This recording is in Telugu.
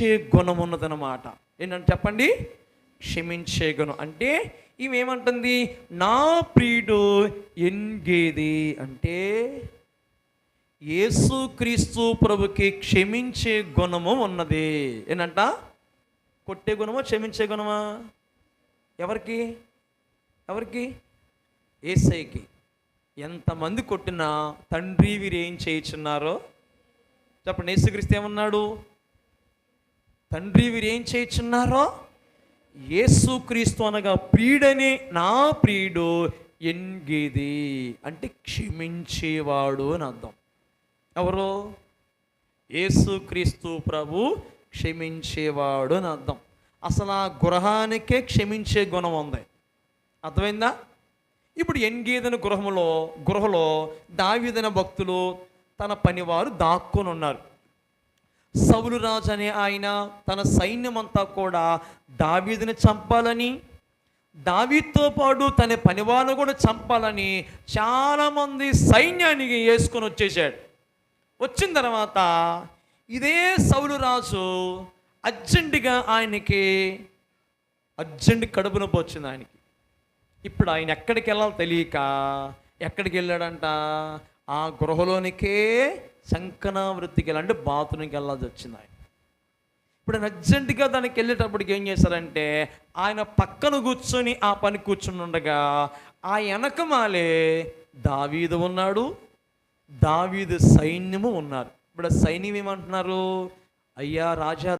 క్షమించే గుణం ఉన్నదన్నమాట ఏంటంటే చెప్పండి? క్షమించే గుణం. అంటే ఈమె నా ప్రియుడు ఎంగేది అంటే యేసుక్రీస్తు ప్రభుకి క్షమించే గుణము ఉన్నది. ఏంటంట? కొట్టే గుణమా క్షమించే గుణమా? ఎవరికి? ఎవరికి? ఏసైకి. ఎంతమంది కొట్టినా తండ్రి వీరు ఏం చేయుచున్నారో? చెప్పండి యేసుక్రీస్తు ఏమన్నాడు? తండ్రి వీరు ఏం చేయుచున్నారో? యేసుక్రీస్తు అనగా ప్రియుడని నా ప్రియుడు ఎంగిది అంటే క్షమించేవాడు అని అర్థం. ఎవరు? యేసుక్రీస్తు ప్రభు క్షమించేవాడు అని అర్థం. అసలు ఆ గృహానికే క్షమించే గుణం ఉంది. అర్థమైందా? ఇప్పుడు ఎన్గేదన గృహంలో గృహలో దావిదన భక్తులు తన పనివారు దాక్కునున్నారు సౌలు రాజు అనే ఆయన తన సైన్యమంతా కూడా దావీదుని చంపాలని దావీతో పాటు తన పనివాళ్ళను కూడా చంపాలని చాలామంది సైన్యానికి వేసుకొని వచ్చేసాడు వచ్చిన తర్వాత ఇదే సౌలు రాజు అర్జెంటుగా ఆయనకి అర్జెంట్ కడుపు నొప్పి వచ్చింది ఆయనకి. ఇప్పుడు ఆయన ఎక్కడికి వెళ్ళాలో తెలియక ఎక్కడికి వెళ్ళాడంట? ఆ గృహలోనికే శంకనావృత్తికి వృత్తికి వెళ్ళాలంటే బాత్రూమ్కి వెళ్ళాల్సి వచ్చింది. ఆయన ఇప్పుడు అర్జెంటుగా దానికి వెళ్ళేటప్పటికి ఏం చేశారంటే ఆయన పక్కన కూర్చొని ఆ పని కూర్చుని ఉండగా ఆ వెనకమాలే దావీదు ఉన్నాడు దావీదు సైన్యము ఉన్నారు. ఇప్పుడు సైన్యం ఏమంటున్నారు? అయ్యా రాజా